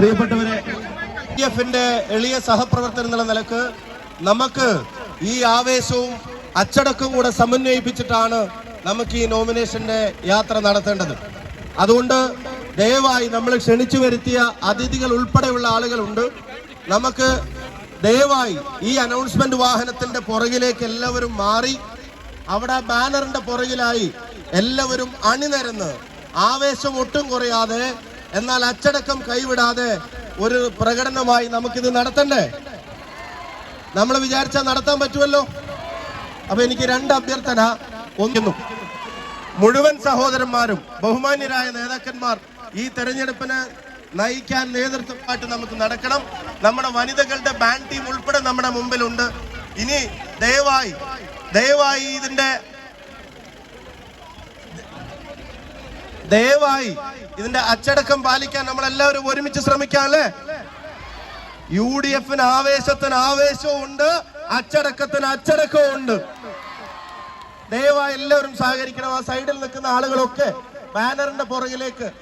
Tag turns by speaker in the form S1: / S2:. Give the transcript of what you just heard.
S1: പ്രിയപ്പെട്ടവരെ എഫിന്റെ എളിയ സഹപ്രവർത്തനം എന്നുള്ള നിലയ്ക്ക് നമുക്ക് ഈ ആവേശവും അച്ചടക്കവും കൂടെ സമന്വയിപ്പിച്ചിട്ടാണ് നമുക്ക് ഈ നോമിനേഷന്റെ യാത്ര നടത്തേണ്ടത്. അതുകൊണ്ട് ദയവായി നമ്മൾ ക്ഷണിച്ചു വരുത്തിയ അതിഥികൾ ഉൾപ്പെടെയുള്ള ആളുകളുണ്ട്. നമുക്ക് ദയവായി ഈ അനൗൺസ്മെന്റ് വാഹനത്തിന്റെ പുറകിലേക്ക് എല്ലാവരും മാറി അവിടെ ബാനറിന്റെ പുറകിലായി എല്ലാവരും അണിനിരന്ന് ആവേശം ഒട്ടും കുറയാതെ എന്നാൽ അച്ചടക്കം കൈവിടാതെ ഒരു പ്രകടനമായി നമുക്കിത് നടത്തണ്ടേ? നമ്മൾ വിചാരിച്ചാൽ നടത്താൻ പറ്റുമല്ലോ? അപ്പൊ എനിക്ക് രണ്ട് അഭ്യർത്ഥന ഒന്നു മുഴുവൻ സഹോദരന്മാരും ബഹുമാന്യരായ നേതാക്കന്മാർ ഈ തെരഞ്ഞെടുപ്പിന് നയിക്കാൻ നേതൃത്വമായിട്ട് നമുക്ക് നടക്കണം. നമ്മുടെ വനിതകളുടെ ബാൻ ടീം ഉൾപ്പെടെ നമ്മുടെ മുമ്പിലുണ്ട്. ഇനി ദയവായി ദയവായി ഇതിന്റെ ദയവായി ഇതിന്റെ അച്ചടക്കം പാലിക്കാൻ നമ്മൾ എല്ലാവരും ഒരുമിച്ച് ശ്രമിക്കാം അല്ലേ യു ഡി എഫിന് ആവേശത്തിന് ആവേശവും ഉണ്ട് അച്ചടക്കത്തിന് അച്ചടക്കവും ഉണ്ട് ദയവായി എല്ലാവരും സഹകരിക്കണം. ആ സൈഡിൽ നിൽക്കുന്ന ആളുകളൊക്കെ ബാനറിന്റെ പുറകിലേക്ക്